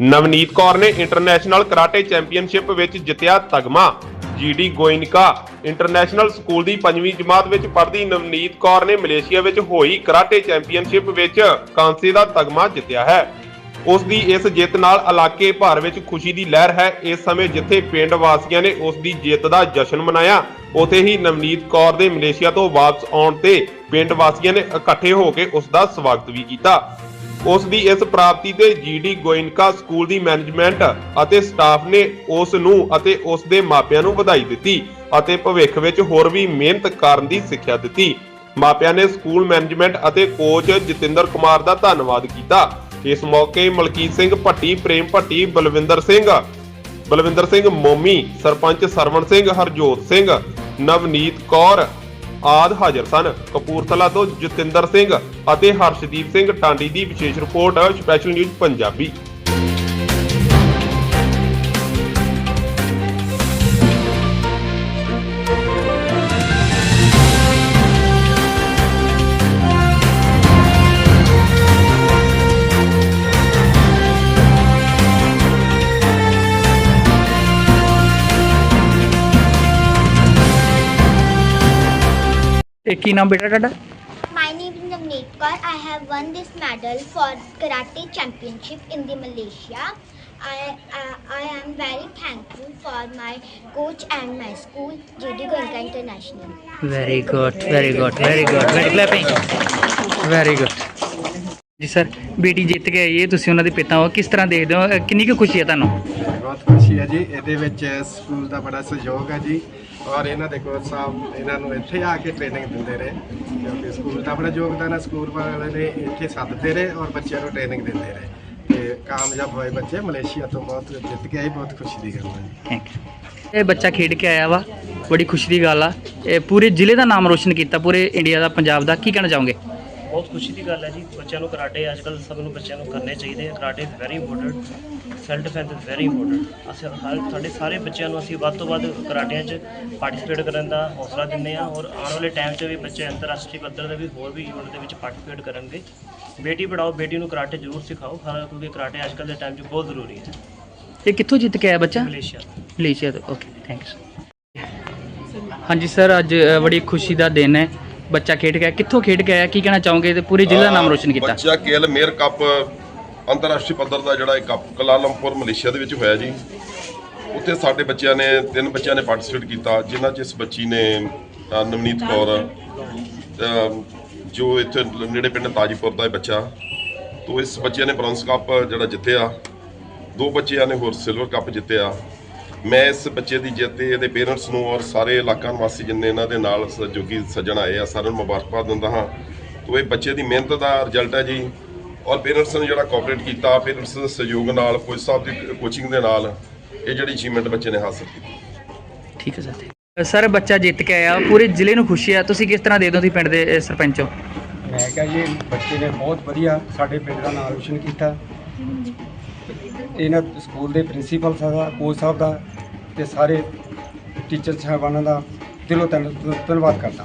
ਨਵਨੀਤ ਕੌਰ ਨੇ international karate championship ਵਿੱਚ ਜਿੱਤਿਆ ਤਗਮਾ। ਜੀਡੀ ਗੋਇਨਕਾ ਇੰਟਰਨੈਸ਼ਨਲ ਸਕੂਲ ਦੀ 5ਵੀਂ ਜਮਾਤ ਵਿੱਚ ਪੜ੍ਹਦੀ ਨਵਨੀਤ ਕੌਰ ਨੇ ਮਲੇਸ਼ੀਆ ਵਿੱਚ ਹੋਈ ਕਰਾਟੇ ਚੈਂਪੀਅਨਸ਼ਿਪ ਵਿੱਚ ਕਾਂਸੇ ਦਾ ਤਗਮਾ ਜਿੱਤਿਆ ਹੈ। ਉਸ ਦੀ ਇਸ ਜਿੱਤ ਨਾਲ ਇਲਾਕੇ ਭਰ ਵਿੱਚ ਖੁਸ਼ੀ ਦੀ ਲਹਿਰ ਹੈ। ਇਸ ਸਮੇਂ ਜਿੱਥੇ ਪਿੰਡ ਵਾਸੀਆਂ ਨੇ ਉਸ ਦੀ ਜਿੱਤ ਦਾ ਜਸ਼ਨ ਮਨਾਇਆ, ਉਥੇ ਹੀ ਨਵਨੀਤ ਕੌਰ ਦੇ ਮਲੇਸ਼ੀਆ ਤੋਂ ਵਾਪਸ ਆਉਣ ਤੇ ਪਿੰਡ ਵਾਸੀਆਂ ਨੇ ਇਕੱਠੇ ਹੋ ਕੇ ਉਸ ਦਾ ਸਵਾਗਤ ਵੀ ਕੀਤਾ। ਉਸ ਦੀ ਇਸ ਪ੍ਰਾਪਤੀ ਤੇ ਜੀਡੀ ਗੋਇਨਕਾ ਸਕੂਲ ਦੀ ਮੈਨੇਜਮੈਂਟ ਅਤੇ ਸਟਾਫ ਨੇ ਉਸ ਨੂੰ ਅਤੇ ਉਸ ਦੇ ਮਾਪਿਆਂ ਨੂੰ ਵਧਾਈ ਦਿੱਤੀ ਅਤੇ ਭਵਿੱਖ ਵਿੱਚ ਹੋਰ ਵੀ ਮਿਹਨਤ ਕਰਨ ਦੀ ਸਿੱਖਿਆ ਦਿੱਤੀ। ਮਾਪਿਆਂ ਨੇ ਸਕੂਲ ਮੈਨੇਜਮੈਂਟ ਅਤੇ ਕੋਚ ਜਤਿੰਦਰ ਕੁਮਾਰ ਦਾ ਧੰਨਵਾਦ ਕੀਤਾ। ਇਸ ਮੌਕੇ ਮਲਕੀਤ ਸਿੰਘ ਭੱਟੀ, ਪ੍ਰੇਮ ਭੱਟੀ, ਬਲਵਿੰਦਰ ਸਿੰਘ ਬਲਵਿੰਦਰ ਸਿੰਘ ਮੋਮੀ, ਸਰਪੰਚ ਸਰਵਣ ਸਿੰਘ, ਹਰਜੋਤ ਸਿੰਘ, ਨਵਨੀਤ ਕੌਰ ਆਦ ਹਾਜ਼ਰ ਸਨ। ਕਪੂਰਥਲਾ ਤੋਂ ਜਤਿੰਦਰ ਸਿੰਘ ਅਤੇ ਹਰਸ਼ਦੀਪ ਸਿੰਘ ਟਾਂਡੀ ਦੀ ਵਿਸ਼ੇਸ਼ ਰਿਪੋਰਟ ਸਪੈਸ਼ਲ ਨਿਊਜ਼ ਪੰਜਾਬੀ। એ કી નામ બેટા ટાટા My name is Navneet I have won this medal for karate championship in the Malaysia. I, I, I am very thankful for my coach and my school, JD Goenka International. Very good, very good, very good. Very clapping. Very good. ਜੀ sir ਬੇਟੀ ਜਿੱਤ ਕੇ ਆਈ ਹੈ ਤੁਸੀਂ ਉਹਨਾਂ ਦੇ ਪਿਤਾ ਹੋ। ਕਿਸ ਤਰ੍ਹਾਂ ਦੇਖਦੇ ਹੋ? ਅਹ ਕਿੰਨੀ ਕੁ ਖੁਸ਼ੀ ਹੈ ਤੁਹਾਨੂੰ? ਬਹੁਤ ਖੁਸ਼ੀ ਹੈ ਜੀ। ਇਹਦੇ ਵਿੱਚ ਸਕੂਲ ਦਾ ਬੜਾ ਸਹਿਯੋਗ ਹੈ ਜੀ। ਔਰ ਇਹਨਾਂ ਦੇ ਕੋਚ ਸਾਹਿਬ ਇਹਨਾਂ ਨੂੰ ਇੱਥੇ ਆ ਕੇ ਟ੍ਰੇਨਿੰਗ ਦਿੰਦੇ ਰਹੇ। ਕਿਉਂਕਿ ਸਕੂਲ ਦਾ ਬੜਾ ਯੋਗਦਾਨ ਹੈ। ਸਕੂਲ ਵਾਲੇ ਨੇ ਇੱਥੇ ਸੱਦਦੇ ਰਹੇ ਔਰ ਬੱਚਿਆਂ ਨੂੰ ਟ੍ਰੇਨਿੰਗ ਦਿੰਦੇ ਰਹੇ। ਤੇ ਕਾਮਯਾਬ ਹੋਏ ਬੱਚੇ ਮਲੇਸ਼ੀਆ ਤੋਂ ਬਹੁਤ ਜਿੱਤ ਕੇ ਆਏ। ਬਹੁਤ ਖੁਸ਼ੀ ਦੀ ਗੱਲ ਹੈ ਜੀ। ਥੈਂਕ ਯੂ ਇਹ ਬੱਚਾ ਖੇਡ ਕੇ ਆਇਆ ਵਾ। ਬੜੀ ਖੁਸ਼ੀ ਦੀ ਗੱਲ ਆ। ਇਹ ਪੂਰੇ ਜ਼ਿਲ੍ਹੇ ਦਾ ਨਾਮ ਰੋਸ਼ਨ ਕੀਤਾ। ਪੂਰੇ ਇੰਡੀਆ ਦਾ ਪੰਜਾਬ ਦਾ। ਕੀ ਕਹਿਣਾ ਚਾਹੋਗੇ? ਬਹੁਤ ਖੁਸ਼ੀ ਦੀ ਗੱਲ ਹੈ ਜੀ ਬੱਚਿਆਂ ਨੂੰ ਕਰਾਟੇ ਅੱਜ ਕੱਲ੍ਹ ਸਭ ਨੂੰ ਬੱਚਿਆਂ ਨੂੰ ਕਰਨੇ ਚਾਹੀਦੇ ਆ। Karate is very important self defence is very important ਅਸੀਂ ਹਰ ਸਾਡੇ ਸਾਰੇ ਬੱਚਿਆਂ ਨੂੰ ਅਸੀਂ ਵੱਧ ਤੋਂ ਵੱਧ ਕਰਾਟਿਆਂ 'ਚ ਪਾਰਟਿਸਿਪੇਟ ਕਰਨ ਦਾ ਹੌਸਲਾ ਦਿੰਦੇ ਆ ਔਰ ਆਉਣ ਵਾਲੇ ਟਾਈਮ 'ਚ ਵੀ ਬੱਚੇ ਅੰਤਰਰਾਸ਼ਟਰੀ ਪੱਧਰ ਦੇ ਵੀ ਹੋਰ ਵੀ ਇਵੈਂਟ ਦੇ ਵਿੱਚ ਪਾਰਟਿਸਿਪੇਟ ਕਰਨਗੇ। ਬੇਟੀ ਪੜਾਓ ਬੇਟੀ ਨੂੰ ਕਰਾਟੇ ਜ਼ਰੂਰ ਸਿਖਾਓ ਕਿਉਂਕਿ ਕਰਾਟੇ ਅੱਜ ਕੱਲ੍ਹ ਦੇ ਟਾਈਮ 'ਚ ਬਹੁਤ ਜ਼ਰੂਰੀ ਹੈ। ਇਹ ਕਿੱਥੋਂ ਜਿੱਤ ਕੇ ਆਇਆ ਬੱਚਾ? ਮਲੇਸ਼ੀਆ। ਮਲੇਸ਼ੀਆ ਤੋਂ ਓਕੇ ਥੈਂਕਸ ਹਾਂਜੀ ਸਰ ਅੱਜ ਬੜੀ ਖੁਸ਼ੀ ਦਾ ਦਿਨ ਹੈ। ਬੱਚਾ ਖੇਡ ਗਿਆ, ਕਿੱਥੋਂ ਖੇਡ ਗਿਆ ਕੀ ਕਹਿਣਾ ਚਾਹੋਗੇ? ਤੇ ਪੂਰੇ ਜ਼ਿਲ੍ਹੇ ਦਾ ਨਾਮ ਰੋਸ਼ਨ ਕੀਤਾ। ਬੱਚਾ ਕੇਲ ਮੇਅਰ ਕੱਪ, ਅੰਤਰਰਾਸ਼ਟਰੀ ਪੱਧਰ ਦਾ ਜਿਹੜਾ ਇਹ ਕੱਪ ਕਲਾਲੰਪੁਰ ਮਲੇਸ਼ੀਆ ਦੇ ਵਿੱਚ ਹੋਇਆ ਜੀ। ਉੱਥੇ ਸਾਡੇ ਬੱਚਿਆਂ ਨੇ, ਤਿੰਨ ਬੱਚਿਆਂ ਨੇ ਪਾਰਟਿਸਿਪੇਟ ਕੀਤਾ, ਜਿਨ੍ਹਾਂ 'ਚ ਇਸ ਬੱਚੀ ਨੇ ਨਵਨੀਤ ਕੌਰ ਜੋ ਇੱਥੇ ਨੇੜੇ ਪਿੰਡ ਤਾਜੀਪੁਰ ਦਾ ਇਹ ਬੱਚਾ। ਤੋਂ ਇਸ ਬੱਚੇ ਨੇ ਬ੍ਰੌਂਜ਼ ਕੱਪ ਜਿਹੜਾ ਜਿੱਤਿਆ। ਦੋ ਬੱਚਿਆਂ ਨੇ ਹੋਰ ਸਿਲਵਰ ਕੱਪ ਜਿੱਤਿਆ। ਮੈਂ ਇਸ ਬੱਚੇ ਦੀ ਜਿੱਤ ਤੇ ਇਹਦੇ ਪੇਰੈਂਟਸ ਨੂੰ ਔਰ ਸਾਰੇ ਇਲਾਕਾ ਨਿਵਾਸੀ ਜਿੰਨੇ ਇਹਨਾਂ ਦੇ ਨਾਲ ਸਹਿਯੋਗੀ ਸੱਜਣ ਆਏ ਆ ਸਾਰਿਆਂ ਨੂੰ ਮੁਬਾਰਕਬਾਦ ਦਿੰਦਾ ਹਾਂ। ਤੋਂ ਇਹ ਬੱਚੇ ਦੀ ਮਿਹਨਤ ਦਾ ਰਿਜ਼ਲਟ ਹੈ ਜੀ। ਔਰ ਪੇਰੈਂਟਸ ਨੇ ਜਿਹੜਾ ਕੋਆਪਰੇਟ ਕੀਤਾ ਪੇਰੈਂਟਸ ਦੇ ਸਹਿਯੋਗ ਨਾਲ ਕੋਚ ਸਾਹਿਬ ਦੀ ਕੋਚਿੰਗ ਦੇ ਨਾਲ ਇਹ ਜਿਹੜੀ ਅਚੀਵਮੈਂਟ ਬੱਚੇ ਨੇ ਹਾਸਲ ਕੀਤੀ। ਠੀਕ ਹੈ ਸਰ। ਸਰ ਬੱਚਾ ਜਿੱਤ ਕੇ ਆਇਆ ਪੂਰੇ ਜ਼ਿਲ੍ਹੇ ਨੂੰ ਖੁਸ਼ੀ ਆ। ਤੁਸੀਂ ਕਿਸ ਤਰ੍ਹਾਂ ਦੇ ਦਿਓ ਤੁਸੀਂ ਪਿੰਡ ਦੇ ਸਰਪੰਚ ਮੈਂ ਕਿਹਾ ਜੀ ਬੱਚੇ ਨੇ ਬਹੁਤ ਵਧੀਆ ਸਾਡੇ ਪਿੰਡ ਦਾ ਨਾਮ ਰੋਸ਼ਨ ਕੀਤਾ। ਇਹਨਾਂ ਸਕੂਲ ਦੇ ਪ੍ਰਿੰਸੀਪਲ ਸਾਹਿਬ ਦਾ, ਕੋਚ ਸਾਹਿਬ ਦਾ ਤੇ ਸਾਰੇ ਟੀਚਰ ਸਾਹਿਬਾਨਾਂ ਦਾ ਦਿਲੋਂ ਧੰਨ- ਧੰਨਵਾਦ ਕਰਦਾ।